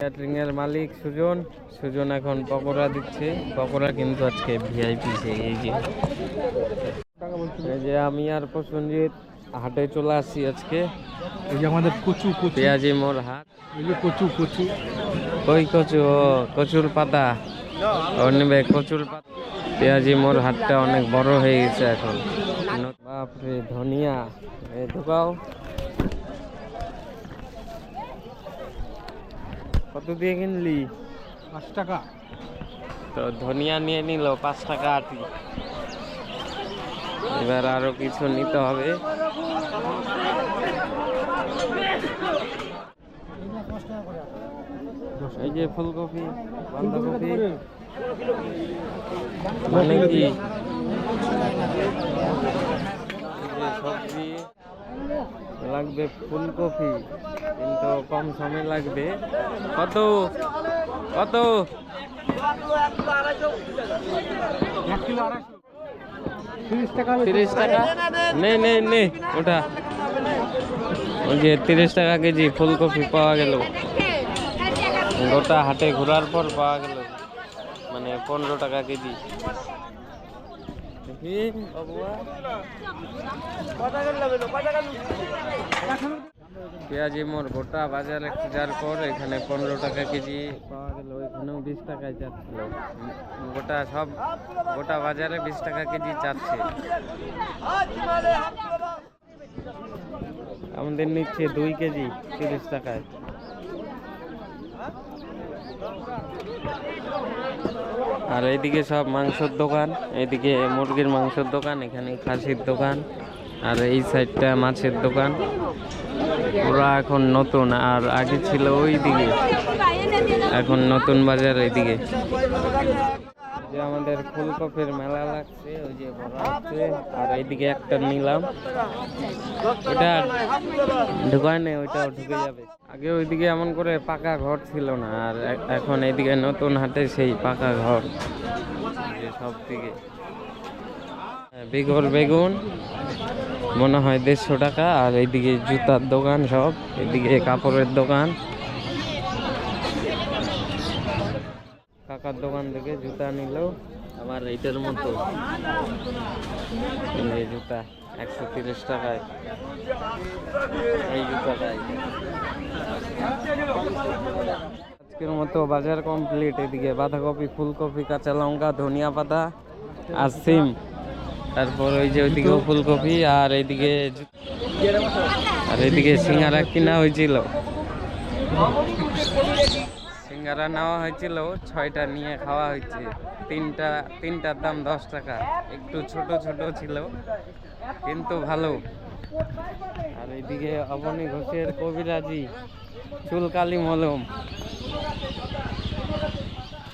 Catering এর মালিক সুজন। সুজন এখন পকোড়া দিচ্ছে। পকোড়া কিন্তু আজকে ভিআইপি এই যে। এই যে আমি আর প্রসঞ্জিৎ হাটে চলে আসছি আজকে। এই যে আমাদের কচু কচু। পেঁয়াজি মোর হাট। এই যে কচু কচু। কই কচু ও কচুর পাতা। নেবে কচুর পাতা। পেঁয়াজি মোর হাটটা অনেক বড় হয়ে গেছে এখন। বাপরে ধনিয়া। এ ঢুকাও কত দিয়ে কিনলি? পাঁচ টাকা। তো ধনিয়া নিয়ে নিল পাঁচ টাকা আটি। এবার আরও কিছু নিতে হবে। এই যে ফুলকপি বাঁধাকপি। মানে কি? সবজি। লাগবে ফুলকপি কিন্তু কম সময় লাগবে। কত? কত? তিরিশ টাকা তিরিশ টাকা? নে নে নে ওটা ওই যে তিরিশ টাকা কেজি ফুলকপি পাওয়া গেল। গোটা হাটে ঘোরার পর পাওয়া গেল। মানে পনেরো টাকা কেজি। পেঁয়াজি, মোর গোটা বাজারে খোঁজার পর এখানে পনেরো টাকা কেজি পাওয়া গেল এখানেও বিশ টাকায় চাচ্ছিল। গোটা সব, গোটা বাজারে বিশ টাকা কেজি চাচ্ছে। আমাদের নিচ্ছে দুই কেজি, তিরিশ টাকায়। আর এইদিকে সব মাংসর দোকান এইদিকে মুরগির মাংসের দোকান, এখানে খাসির দোকান, আর এই সাইডটা মাছের দোকান। ওরা এখন নতুন, আর আগে ছিল ওই দিকে এখন নতুন বাজার এইদিকে যে আমাদের ফুলকপির মেলা লাগছে, ওই যে ভরা আর এইদিকে একটা নিলাম। ওটা ওইটাও ঢুকে যাবে। আগে ওইদিকে এমন করে পাকা ঘর ছিল না, আর এখন এইদিকে নতুন হাটে সেই পাকা ঘর। সব দিকে। বেগর বেগুন, মনে হয় দেড়শো টাকা, আর এইদিকে জুতার দোকান সব এদিকে কাপড়ের দোকান। কাকার দোকান থেকে জুতা নিল। আমার এইটার মতো। এই জুতা, একশো তিরিশ টাকায়। এই জুতাটাই। আজকের মতো বাজার কমপ্লিট। এদিকে বাঁধাকপি, ফুলকপি, কাঁচা লঙ্কা, ধনিয়া পাতা আর সিম। তারপর ওই যে ওইদিকেও ফুলকপি আর এইদিকে আর এদিকে সিঙ্গারা কিনা হয়েছিল। সিঙ্গারা নেওয়া হয়েছিল, ছয়টা নিয়ে খাওয়া হয়েছে। তিনটা, তিনটার দাম দশ টাকা। একটু ছোট ছোট ছিল, কিন্তু ভালো। আর এইদিকে অবনী ঘোষের কবিরাজি, চুলকালি মলম।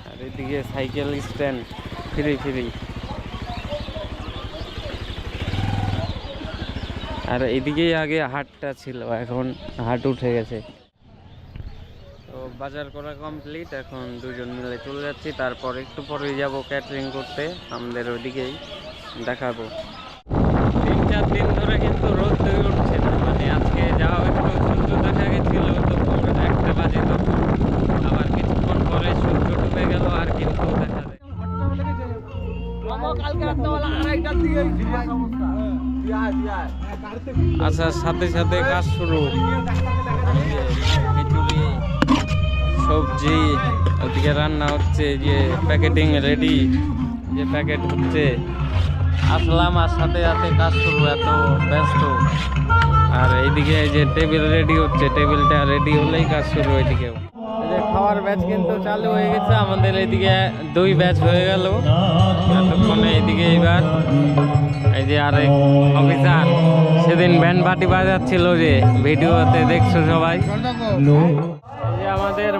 আর এদিকে সাইকেল স্ট্যান্ড, ফ্রি ফ্রি। আর এদিকেই আগে হাটটা ছিল, এখন হাট উঠে গেছে। বাজার করা কমপ্লিট এখন দুজন মিলে চলে যাচ্ছি, তারপর একটু পরে যাব ক্যাটারিং করতে, আমাদের ওদিকেই দেখাবো। তিন চার দিন ধরে কিন্তু রোদ উঠছে না মানে আজকে যাওয়া একটু সূর্য দেখা গেছিল দুপুর একটা বাজে তখন, আবার কিছুক্ষণ পরে সূর্য ডুবে গেল, আর কিন্তু দেখা যায়। আচ্ছা সাথে সাথে কাজ শুরু। সবজি ওদিকে রান্না হচ্ছে যে প্যাকেটিং রেডি যে প্যাকেট হচ্ছে। আসলাম আর সাথে সাথে কাজ করব এত ব্যস্ত। আর এইদিকে এই যে টেবিল রেডি হচ্ছে টেবিলটা রেডি হলেই কাজ শুরু ওইদিকেও খাওয়ার ব্যাচ কিন্তু চালু হয়ে গেছে আমাদের এইদিকে দুই ব্যাচ হয়ে গেল। এতক্ষণে এইদিকে এইবার এই যে আরেক অফিসার সেদিন ব্যান্ড পার্টি বাজাচ্ছিল যে ভিডিওতে দেখছ সবাই। এই যে আমাদের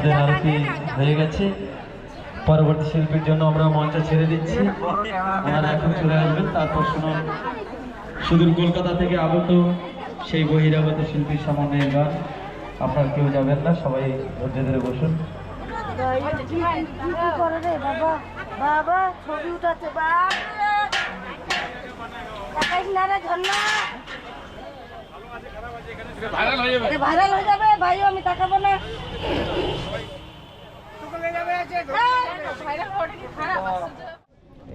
আমাদের আরতি হয়ে গেছে। পরবর্তী শিল্পীর জন্য আমরা মঞ্চ ছেড়ে দিচ্ছি। ওনারা এখন চলে আসবেন, তারপর শুনুন। সুদূর কলকাতা থেকে আগত সেই বহিরাগত শিল্পীর সামনে গান। আপনার কেউ যাবেন না, সবাই ধৈর্য ধরে বসুন। ভাইরাল হয়ে যাবে, ভাইও আমি তাকাবো না।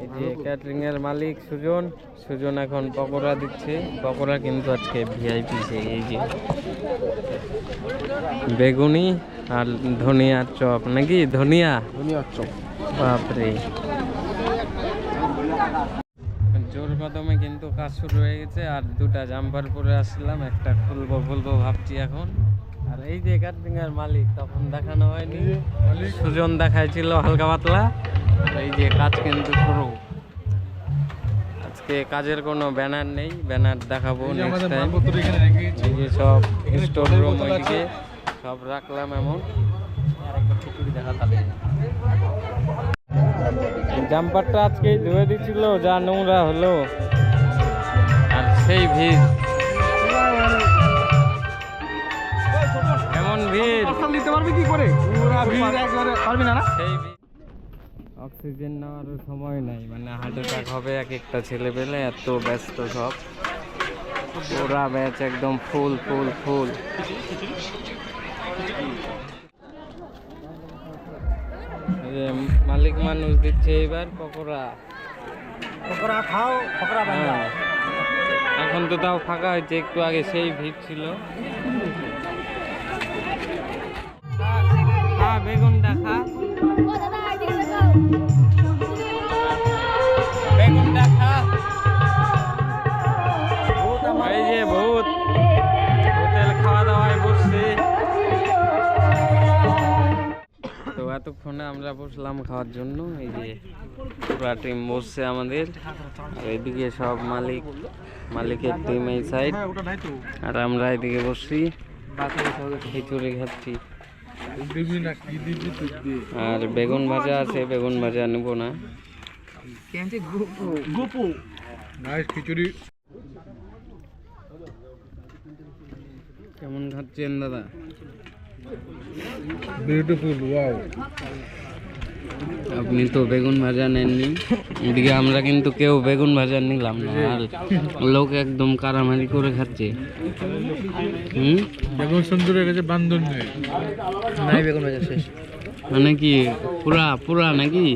এই যে ক্যাটারিং এর মালিক সুজন সুজন এখন পকোড়া দিচ্ছে। পকোড়া কিন্তু আজকে ভিআইপি এই যে বেগুনি আর ধনিয়ার চপ নাকি? ধনিয়া? ধনিয়ার চপ। বাপরে। জোর কদমে কিন্তু কাজ শুরু হয়ে গেছে আর দুটা জাম্পার পরে আসলাম একটা খুলবো খুলবো ভাবছি এখন। আর এই যে ক্যাটারিং এর মালিক তখন দেখানো হয়নি। সুজন দেখাইছিল হালকা পাতলা। আর এই যে কাজ কিন্তু শুরু। আজকে কাজের কোনো ব্যানার নেই ব্যানার দেখাবো নেক্সট টাইম এই যে সব স্টোর রুম ওইদিকে সব রাখলাম এমন। জাম্পারটা আজকেই ধুয়ে দিছিল যা নোংরা হলো। আর সেই ভিড়। কেমন ভিড়? নিতে পারবি কি করে? পুরা ভিড়। একবারে। পারবি না না? অক্সিজেন নেওয়ারও সময় নাই মানে হার্ট অ্যাটাক হবে এক একটা ছেলে পেলে এত ব্যস্ত সব। পুরা ব্যাচ একদম ফুল ফুল ফুল মালিক মানুষ দিচ্ছে এবার পকোড়া। পকোড়া খাও পকোড়া হ্যাঁ। এখন তো তাও ফাঁকা হয়েছে একটু আগে সেই ভিড় ছিল। এই যে ভূত। হোটেল খাওয়া দাওয়ায় বসছি। তো এতক্ষণে আমরা বসলাম খাওয়ার জন্য। এই যে পুরা টিম বসছে আমাদের। এদিকে সব মালিক, মালিকের টিম এই সাইড আর আমরা এদিকে বসছি। খিচুড়ি খাচ্ছি। আর বেগুন ভাজা আছে বেগুন ভাজা নেব না। খিচুড়ি কেমন খাচ্ছেন দাদা? বিউটিফুল ওয়াও আপনি তো বেগুন ভাজা নেননি। এদিকে আমরা কিন্তু কেউ বেগুন ভাজা নিলাম না। আর লোক একদম কারামারি করে খাচ্ছে। হুম? বেগুন সুন্দরের কাছে বান্ধন নেই। নাই বেগুন ভাজা শেষ। মানে কি পুরা পুরা নাকি?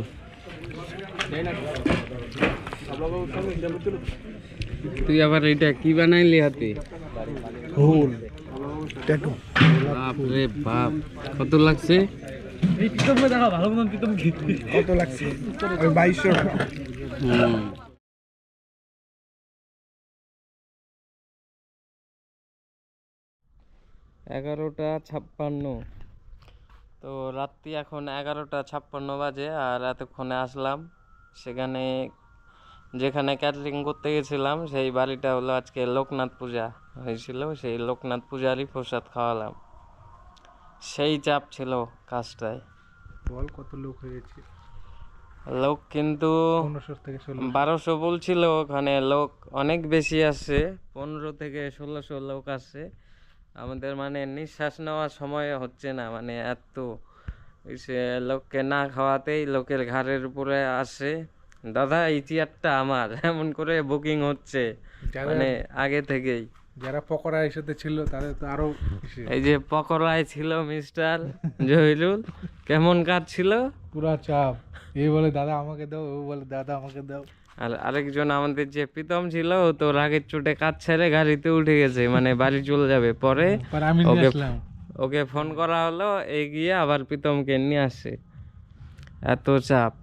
তুই আবার এটা কি বানাইলি হাতে? ফুল বাপ রে বাপ কত লাগছে? এই প্রীতম ভালো মতন প্রীতম কত লাগছে? ওই বাইশশো টাকা। এগারোটা ছাপ্পান্ন। তো রাত্রি এখন এগারোটা ছাপ্পান্ন বাজে আর এতক্ষণে আসলাম। সেখানে যেখানে ক্যাটারিং করতে গেছিলাম সেই বাড়িটা হলো আজকে লোকনাথ পূজা। হয়েছিল সেই লোকনাথ পূজারই প্রসাদ খাওয়ালাম। সেই চাপ ছিল কাজটায়। বল কত লোক হয়েছে? লোক কিন্তু বারোশো বলছিল ওখানে লোক অনেক বেশি আসছে পনেরো থেকে ষোলোশো লোক আসছে আমাদের মানে নিঃশ্বাস নেওয়ার সময় হচ্ছে না মানে এত সে লোককে না খাওয়াতেই লোকের ঘাড়ের উপরে আসে। দাদা এই চেয়ারটা আমার এমন করে বুকিং হচ্ছে মানে আগে থেকেই। যারা পকোড়া এসাতে ছিল তাদের তো আরও এই যে পকোড়ায় ছিল মিস্টার জহিরুল কেমন কাজ ছিল? পুরা চাপ। এ বলে দাদা আমাকে দাও ও বলে দাদা আমাকে দাও। আর আরেকজন আমাদের যে প্রীতম ছিল ও তো রাগের চোটে কাজ ছেড়ে গাড়িতে উঠে গেছে মানে বাড়ি চলে যাবে। পরে আমি ওকে ফোন করা হলো এগিয়ে গিয়ে আবার প্রীতমকে নিয়ে আসে। এত চাপ।